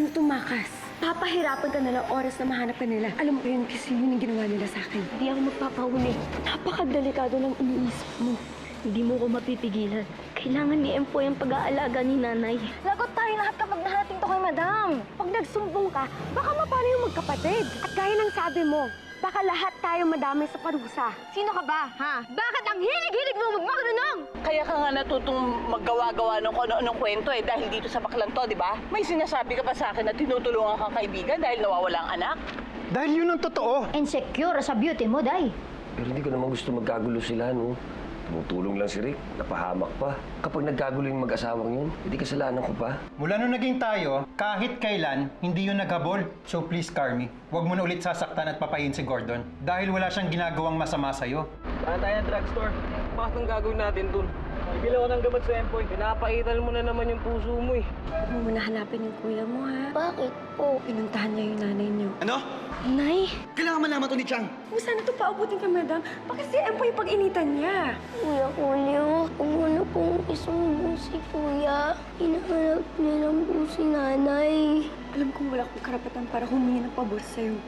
paano tumakas? Papahirapan ka na ng oras na mahanap ka nila. Alam mo yun kasi yun yung ginawa nila sa akin. Hindi ako magpapahuli. Napakadelikado ng iniisip mo. Hindi mo ko mapipigilan. Kailangan ni Empoy ang pag-aalaga ni nanay. Lagot tayo lahat kapag naharating to kay madam. Pag nagsumbong ka, baka mapano yung magkapatid. At gaya ng sabi mo, baka lahat tayo madamay sa parusa. Sino ka ba, ha? Bakit ang hilig-hilig mo magmakanunong? Kaya ka nga natutong maggawa-gawa ng kung ano-anong kwento eh dahil dito sa baklan to, di ba? May sinasabi ka pa sa akin na tinutulungan kang kaibigan dahil nawawala ang anak? Dahil yun ang totoo. Insecure sa beauty mo, Day. Pero hindi ko naman gusto magkagulo sila, no? Tumutulong lang si Rick, napahamak pa. Kapag nagkagulo yung mag-asawang yun, hindi kasalanan ko pa. Mula nung naging tayo, kahit kailan, hindi yun naghabol. So please, Carmi, huwag mo na ulit sasaktan at papayin si Gordon dahil wala siyang ginagawang masama sa'yo. Saan tayo ng drugstore? Bakit ang gagawin natin dun? Bibili ako ng gamot sa Empoy. Pinapaital mo na naman yung puso mo eh. Huwag mo muna hanapin yung kuya mo, ha? Bakit po? Pinuntahan niya yung nanay niyo. Ano? Nay, Kailangan malaman to ni Chang. Kung saan ito paubutin ka, madam? Bakit si Empo yung pag-initan niya? Kuya Julio, huwag mo na pong isumbong si Kuya. Hinahanap nilang po si nanay. Alam kong wala akong karapatan para humingi ng pabor sa'yo.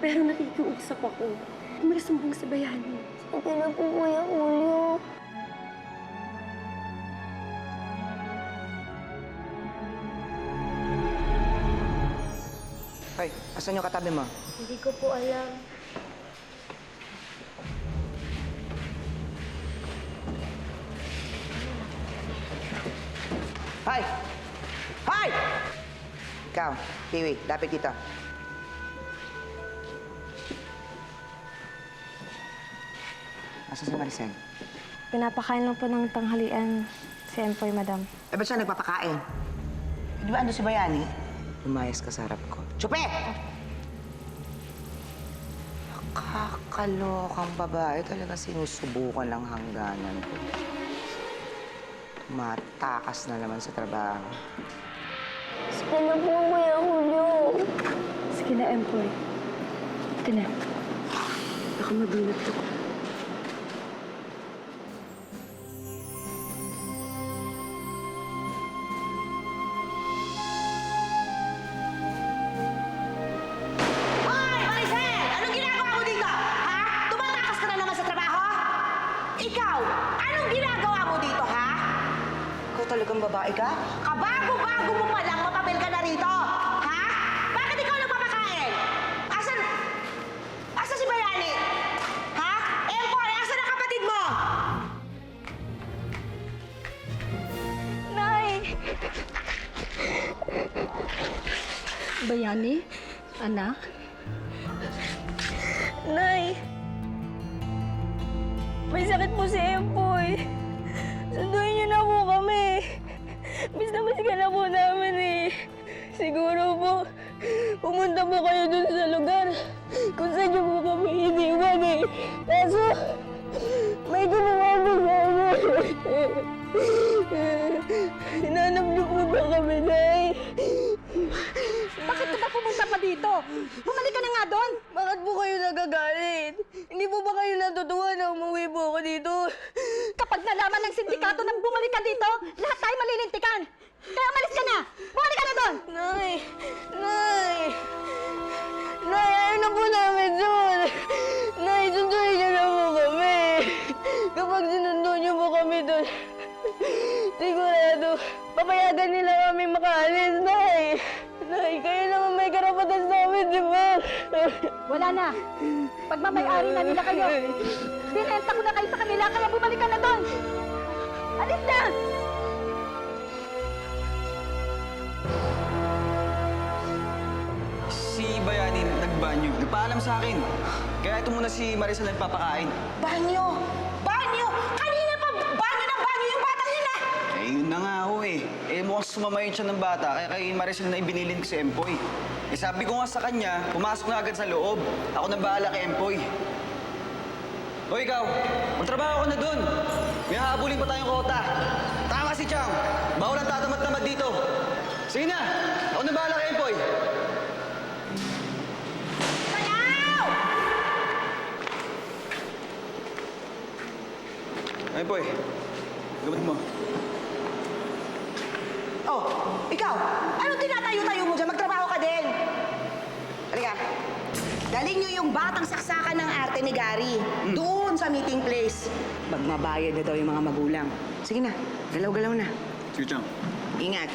Pero nakikiusap ako. Huwag mo na sumbong sa bayani. Sige na po, Kuya Julio. Hoy, asan yung katabi mo? Hindi ko po alam. Hoy! Hoy! Ikaw, Kiwi, lapit dito. Asan si Maricel? Pinapakain lang po ng tanghalian si Empoy, madam. Eh, ba't siya nagpapakain? Eh, Di ba ando si Bayani? Lumayas ka sa harap ko. Chupe! Nakakalokang babae. Talaga sinusubukan lang hangganan ko. Matakas na naman sa trabaho. Sige na po, Kuya Julio. Sige na, Empoy. Ito na. Baka madunot to. Bayani? Anak? Nay! May sakit po si Empoy. Sunduin niyo na po kami. Miss na miss ka na po namin eh. Siguro po, pumunta po kayo dun sa lugar kung saan niyo po kami iniwan eh. Kaso, may gumawa po sa amin. Hinanap niyo po ba kami, Nay? Bakit ka ba pumunta pa dito? Bumalik ka na nga doon! Bakit po kayo nagagalit? Hindi po ba kayo natutuwa na umuwi po ako dito? Kapag nalaman ng sindikato na bumalik ka dito, lahat tayo malilintikan! Kaya umalis ka na! Bumalik ka na doon! Nay! Nay! Nay, ayaw na po namin doon! Nay, sunduin niyo na po kami! Kapag sinundo niyo po kami doon, sigurado, papayagan nila kami makaalis, Nay! Wala na! Pagmamayari na nila kayo! Binenta ko na kayo sa kanila, kaya bumalik ka na doon! Alis na! Si Bayani nagbanyo. Nagpaalam sa akin. Kaya ito muna si Marisa nagpapakain. Banyo! Banyo! Kanina pa banyo ng banyo yung batang yun, ah! Eh, yun na nga ho eh. Eh, mukhang sumama yun siya ng bata. Kaya kay Marisa na ibinilin ko si Empoy. Eh, sabi ko nga sa kanya, pumasok na agad sa loob. Ako na bahala kay Empoy. O ikaw, magtrabaho ka na dun. May hahabulin pa tayong kota. Tama si Chang. Bawal ang tatamad-tamad dito. Sige na, ako na bahala kay Empoy. Empoy, gamit mo. Oh, ikaw, anong tinatayo-tayo mo dyan? Magtrabaho ka din. Halika. Daling niyo yung batang saksakan ng arte ni Gary. Doon sa meeting place. Magmabayad na daw yung mga magulang. Sige na, galaw-galaw na. Sige, Chang. Ingat.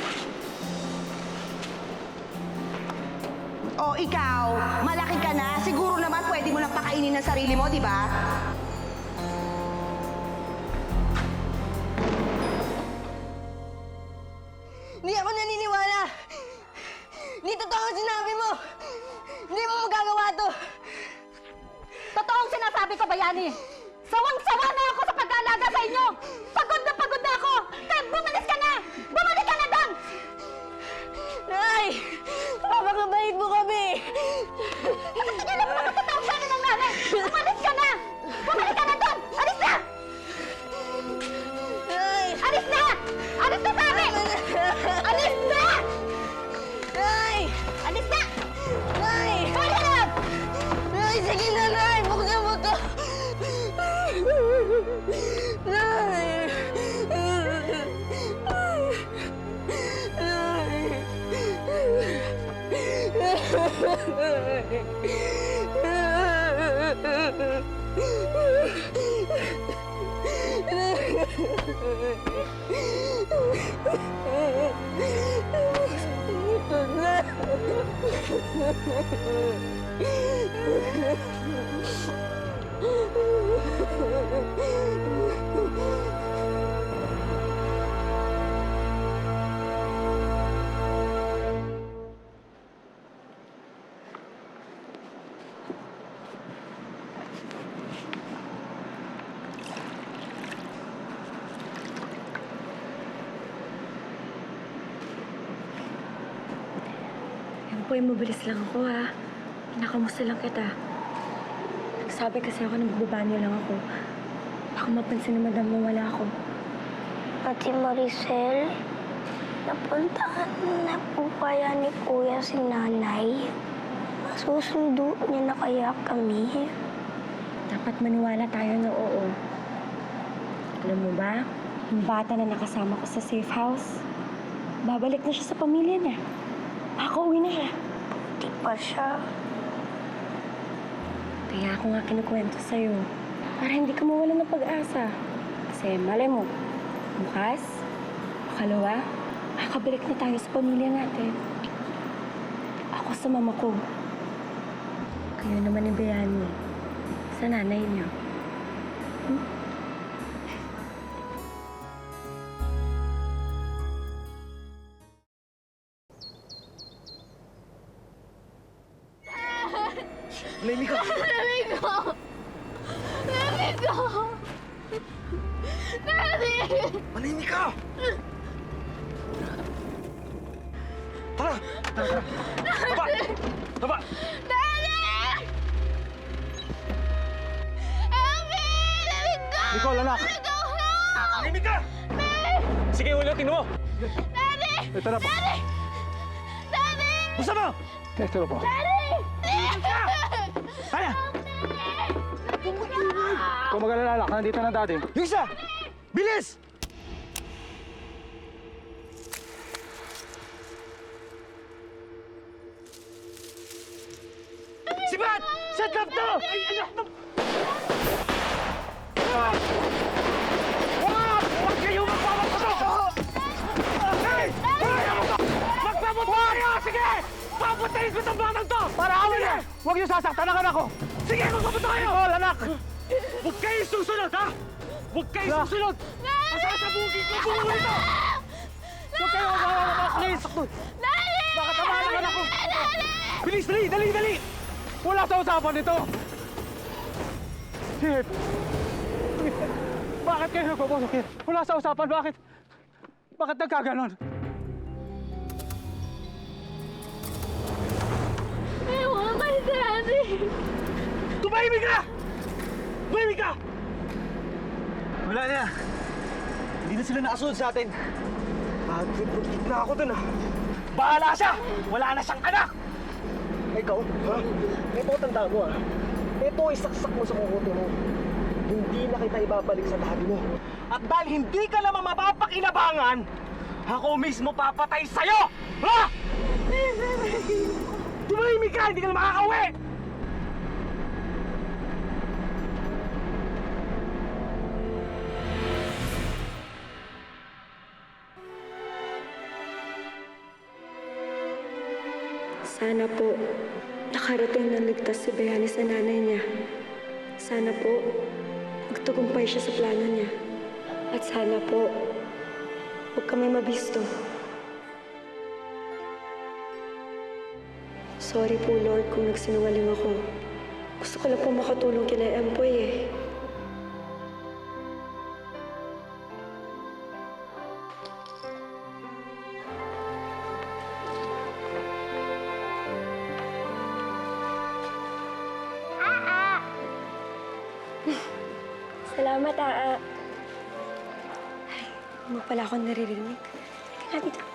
O ikaw, malaki ka na. Siguro naman pwede mo nang pakainin ng sarili mo, di ba? Sinasabi ko, Bayani. Sawang-sawa na ako sa pag-aalaga sa inyo. Pagod na pagod na ako. Kaya bumalis ka na. Bumalik ka na doon. Nay! Papakabait mo kami! Tingnan mo naman totoong plano ng nanay. Umalis ka na. Bumalik ka na doon. Nay! Yan po, mabilis lang ako ha. Pinakamusta lang kita. Nagsabi kasi ako na magbabanyo lang ako. Baka mapansin ni madam na wala ako. Ate Maricel, napuntahan na po kaya ni Kuya si Nanay? Masusundo niya na kaya kami? Dapat maniwala tayo na oo. Alam mo ba, yung bata na nakasama ko sa safe house, babalik na siya sa pamilya niya. Makauwi na siya. Di pa siya. Kaya ako nga kinukwento sa'yo. Para hindi ka mawala ng pag-asa. Kasi malay mo, bukas, makalawa, makakabalik na tayo sa pamilya natin. Ako sa mama ko. Kayo naman ni Bayani. Sa nanay niyo. Manahimik Ito na po. Gusto mo? Ito na po. Kaya! Kung mag-alala, anak, nandito na dati. Yung isa! Bilis! Si Bat! Set up to! Ay, anak na... Kayo! Sige! Papatayin ko itong batang to! Para amin na! Huwag niyo sasaktan ang anak ko! Sige, magpaputo kayo! Nicole, anak! Huwag kayo susunod, ha? Huwag kayo susunod! Masasabugin ko buo nito! Huwag kayo magpapaputo! Please! Baka tama ang anak ko! Bilis, dali, dali, dali! Wala sa usapan nito! Chip! Bakit kayo nagpapasok Wala sa usapan, bakit? Bakit nagkaganon? Daddy. Tumahimik ka! Tumahimik ka! Wala na. Hindi na sila nakasunod sa atin. Bad trip, na ako dun ah. Bahala siya! Wala na siyang anak! Ikaw, ha? Ito tanda mo ah. Ito isaksak mo sa kukote mo. Hindi na kita ibabalik sa daddy mo. At dahil hindi ka naman mapapakinabangan, ako mismo papatay sa'yo! Ha? Tumahimik ka, hindi ka na makakauwi! Sana po, nakarating ng ligtas si Bayani sa nanay niya. Sana po, magtagumpay siya sa plano niya. At sana po, huwag kami mabisto. Sorry po, Lord, kung nagsinungaling ako. Gusto ko lang po makatulong kina Empoy eh. Salamat, Aa. Ay, mo pala ako naririnig. Teka nga dito.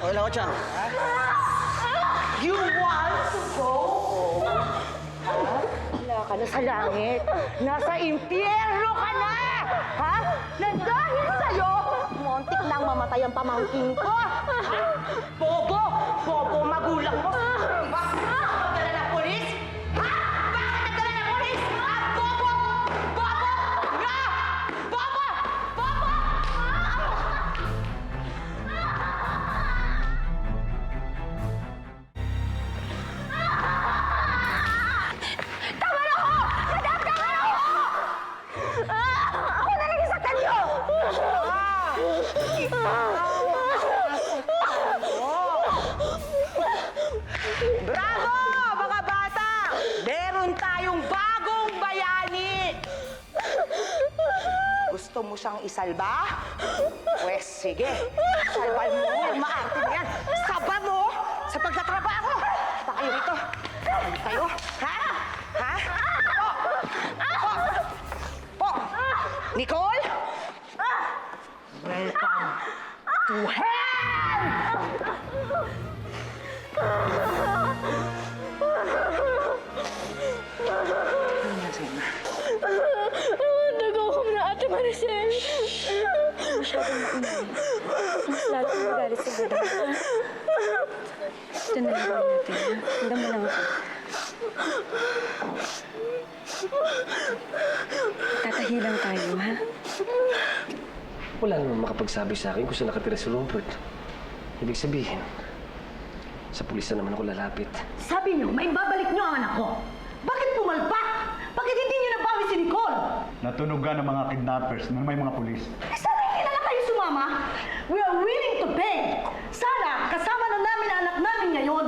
Okay lang ako, Chang. You want to go? Wala ka na sa langit. Nasa impyerno ka na! Ha? Na dahil sa'yo, montik nang mamatay ang pamangkin ko. Bobo! Bobo ang magulang mo. Bakit nagdala ng polis? Bravo, mga bata! Meron tayong bagong bayani! Gusto mo siyang isalba? Pwes, sige. Salban mo yung maarte na yan. Saba mo sa pagtatrabaho. Pa kayo rito. Ano kayo? Ha? Ha? Po! Po! Po! Nicole? Welcome to hell! Ito na lang gawin natin. ha? Handa mo lang ako. Tatahi lang tayo, ha? Wala naman makapagsabi sa akin kung saan nakatira si Robert. Ibig sabihin, sa pulis na naman ako lalapit. Sabi niyo, may babalik niyo ang anak ko. Bakit pumalpak? Bakit hindi niyo nabawi si Nicole? Natunugan ng mga kidnappers ng may mga pulis. Eh, sumama. We are willing to pay. Sana, kasama na namin ang anak namin ngayon.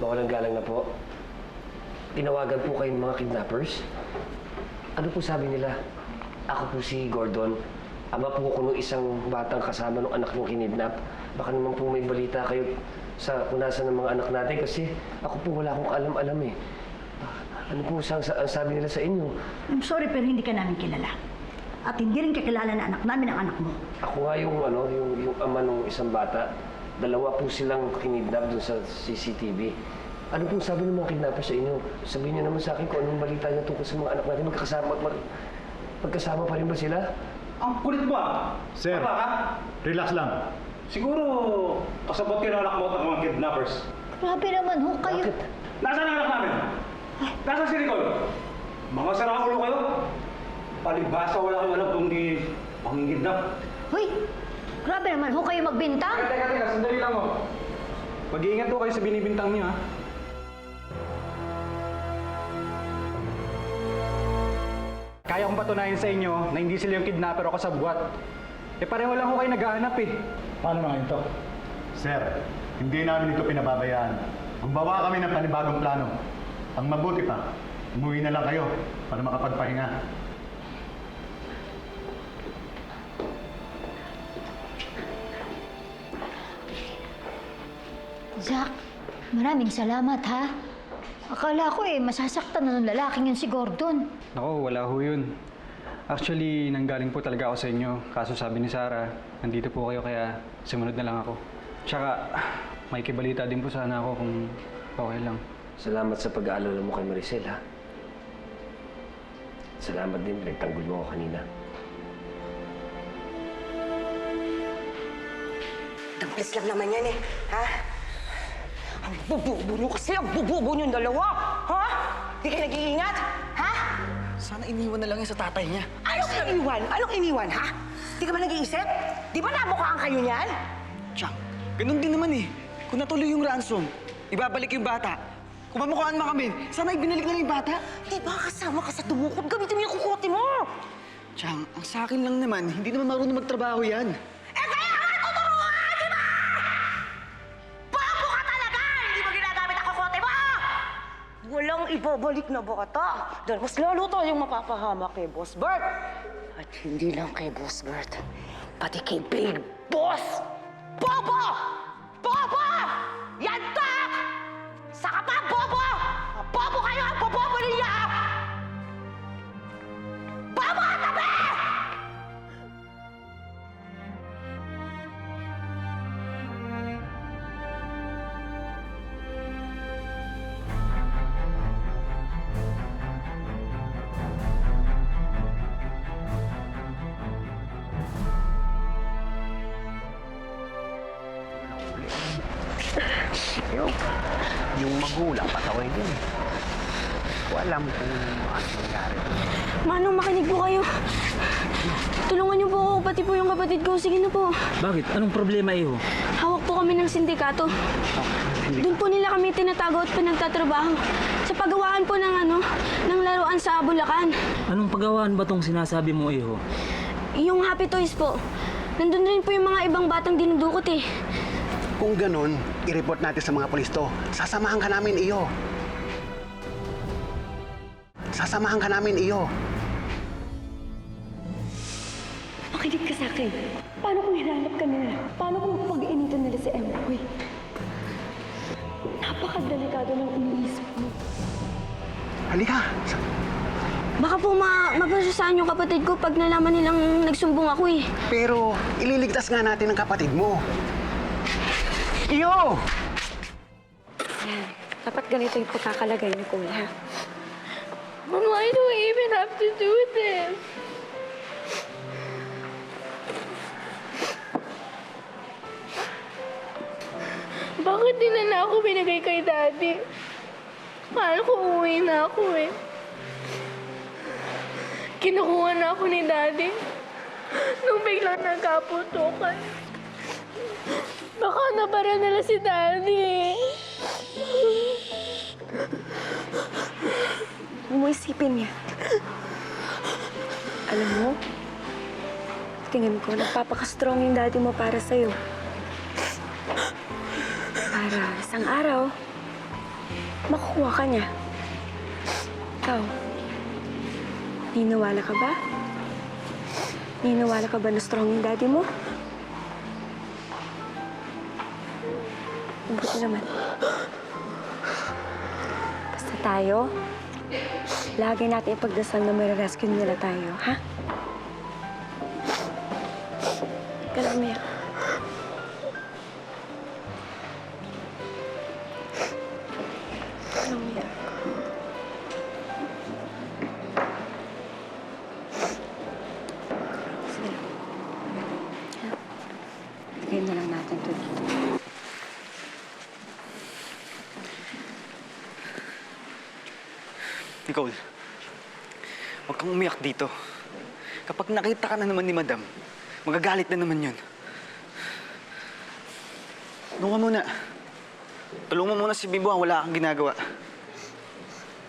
Mawalang galang na po. Tinawagan po kayo ng mga kidnappers. Ano po sabi nila? Ako po si Gordon. Ama po ako ng isang batang kasama ng anak ng kinidnap. Baka naman po may balita kayo sa punasan ng mga anak natin kasi ako po wala akong alam-alam eh. Ano po sa, sa, ang sabi nila sa inyo? I'm sorry pero hindi ka namin kilala. At hindi rin kakilala na anak namin ang anak mo. Ako nga yung, ano, yung, yung ama ng isang bata. Dalawa po silang kinidnap dun sa CCTV. Ano pong sabi ng mga kidnapper sa inyo? Sabihin niyo naman sa akin kung anong balita niyo tungkol sa mga anak natin. Magkakasama, mag, magkasama pa rin ba sila? Ang kulit mo ah! Sir, ka? relax lang. Siguro, kasabot kayo ng anak mo at ng mga kidnappers. Grabe naman ho, kayo. Bakit? Nasaan ang anak namin? Nasaan si Nicole? Mga saraulo kayo? Palibasa wala kayo alam kung di pangingidnap. Hoy, grabe naman ho kayo magbintang. Teka, teka, sandali lang oh. Mag-iingat po kayo sa binibintang niyo ha. Kaya kong patunayan sa inyo na hindi sila yung kidnapper o kasabwat. Eh pareho lang ko kayo naghahanap eh. Paano naman ito? Sir, hindi namin ito pinababayaan. Gumawa kami ng panibagong plano. Ang mabuti pa, Umuwi na lang kayo para makapagpahinga. Zack, maraming salamat ha. Akala ko eh, masasaktan na ng lalaking yun si Gordon. Nako, wala ho yun. Actually, nanggaling po talaga ako sa inyo. Kaso sabi ni Sarah, nandito po kayo kaya sumunod na lang ako. Tsaka, may kibalita din po sana ako kung okay lang. Salamat sa pag-aalala mo kay Maricel, ha? Salamat din, nagtanggol mo ako kanina. Damplis lang naman yan eh, ha? Ang bububo nyo kasi, ang bububo nyo dalawa! Ha? Di kayo nag-iingat? Ha? Sana iniwan na lang yan sa tatay niya. Anong iniwan? Anong iniwan, ha? Di ka ba nag-iisip? Di ba namukhaan kayo niyan? Chang, ganun din naman eh. Kung natuloy yung ransom, ibabalik yung bata. Kung mamukhaan mo kami, sana ibinalik na lang yung bata. Di ba kasama ka sa dumukot? Gamitin mo yung kukote mo! Chang, ang sa akin lang naman, hindi naman marunong magtrabaho yan. Ibabalik na bata. Dahil mas lalo tayong mapapahamak kay Boss Bert. At hindi lang kay Boss Bert, pati kay Big Boss! Bobo! Bobo! Na po. Bakit? Anong problema iyo? Hawak po kami ng sindikato. Doon po nila kami tinatago at pinagtatrabaho. Sa paggawaan po ng ano, ng laruan sa Bulacan. Anong pagawaan ba tong sinasabi mo iyo? Yung Happy Toys po. Nandun rin po yung mga ibang batang dinudukot eh. Kung ganun, i-report natin sa mga pulis to. Sasamahan ka namin iyo. Sasamahan ka namin iyo. Akin. Paano kung hinanap ka nila? Paano kung pag-initan nila si Empoy? Napakadelikado ng iniisip mo. Halika. Baka po ma mapasasahan yung kapatid ko pag nalaman nilang nagsumbong ako eh. Pero ililigtas nga natin ang kapatid mo. Iyo! Dapat ganito yung pagkakalagay ni Kuya. Mom, why do I even have to do this? Bakit din na ako binigay kay Daddy? Mahal ko uwi na ako eh. Kinukuha na ako ni Daddy. Nung biglang nagkaputukan. Baka nabara nila si Daddy. Huwag mo isipin niya. Alam mo, tingin ko, nagpapaka-strong yung daddy mo para sa'yo. Isang araw, makukuha ka niya. Ikaw, niniwala ka ba? Niniwala ka ba na strong yung daddy mo? Mabuti naman. Basta tayo, lagi natin ipagdasal na may rescue nila tayo, ha? Huwag ka Nicole, huwag kang umiyak dito. Kapag nakita ka na naman ni Madam, magagalit na naman yun. Doon ka muna. Tulungan mo muna si Bibo, wala kang ginagawa.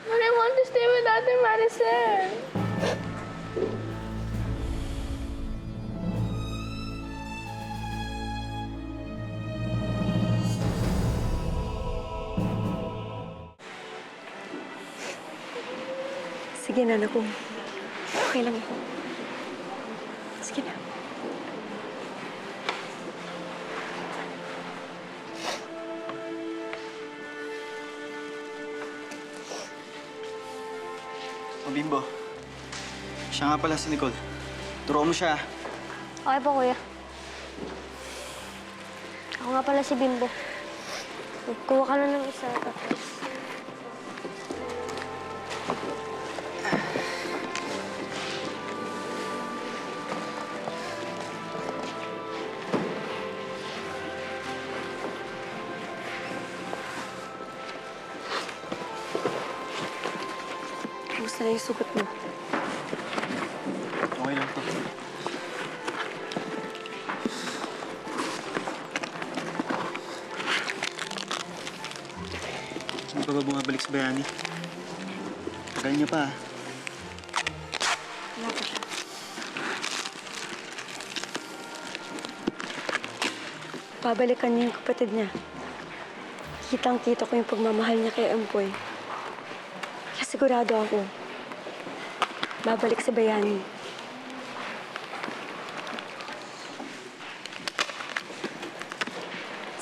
But I want to stay with Ate Maricel. Sige na, naku. Okay lang. Sige na. O Bimbo, siya nga pala si Nicole. Turuan mo siya. Okay po, kuya. Ako nga pala si Bimbo. Kuha ka na ng isa. Tapos... Tagal niya pa. Wala pa siya. Babalikan niya yung kapatid niya. Kitang-kita ko yung pagmamahal niya kay Empoy. Kaya sigurado ako, babalik sa bayani.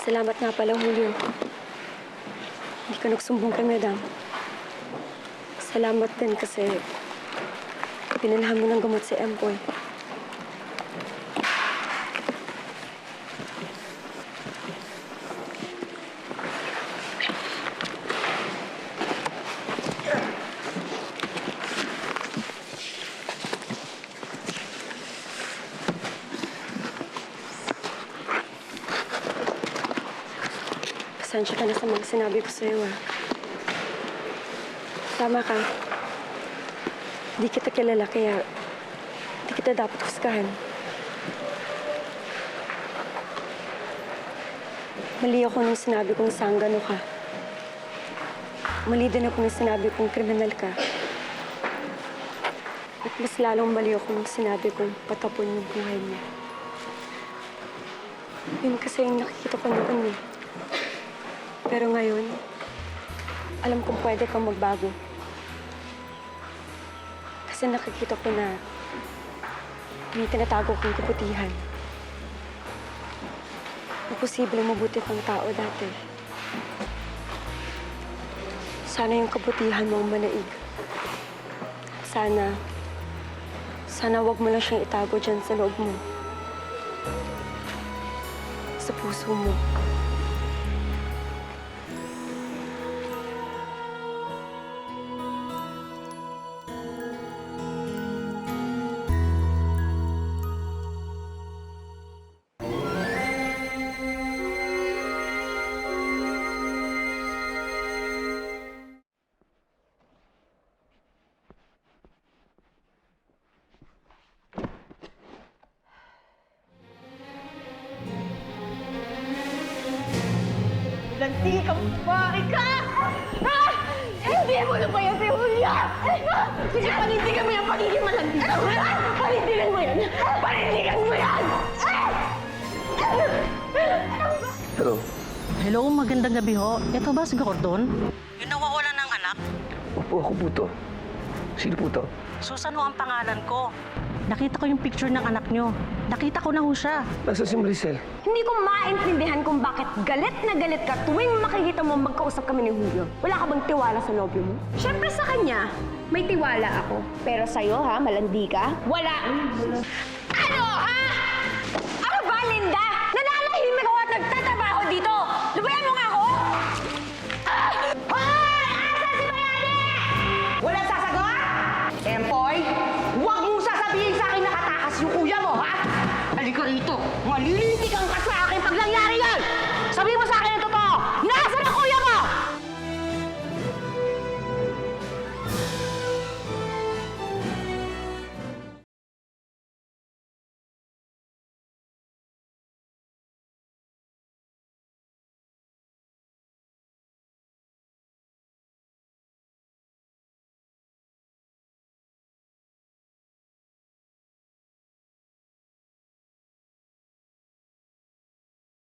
Salamat nga pala, Julio. Hindi ka nagsumbong kay Madam. Salamat din kasi pinalhan mo ng gamot si Empoy. Pasensya ka na sa mga sinabi ko sa'yo, ah. Tama ka. Hindi kita kilala, kaya hindi kita dapat husgahan. Mali ako nung sinabi kong sanggano ka. Mali din ako nung sinabi kong kriminal ka. At mas lalong mali ako nung sinabi kong patapon yung buhay niya. Yun kasi yung nakikita ko noon eh. Pero ngayon, alam kong pwede kang magbago. Kasi nakikita ko na may tinatago kong kabutihan. Na posible mabuti kang tao dati. Sana yung kabutihan mo ang manaig. Sana, sana wag mo lang siyang itago dyan sa loob mo. Sa puso mo. Lanti kang babae ka! Ah! Hindi mo na ba yan si Julia? Sige, panindigan mo yung pagiging malandi ka. Panindigan mo yan! Panindigan mo yan! Hello? Hello, magandang gabi ho. Ito ba si Gordon? Yung nawawala ng anak, Opo, ako po to. Sino po to? Susan ho ang pangalan ko. Nakita ko yung picture ng anak nyo. Nakita ko na ho siya. Nasa si Maricel? Hindi ko maintindihan kung bakit galit na galit ka tuwing makikita mo magkausap kami ni Julio. Wala ka bang tiwala sa nobyo mo? Siyempre sa kanya, may tiwala ako. Pero sa'yo ha, malandi ka? Wala. Ano ha?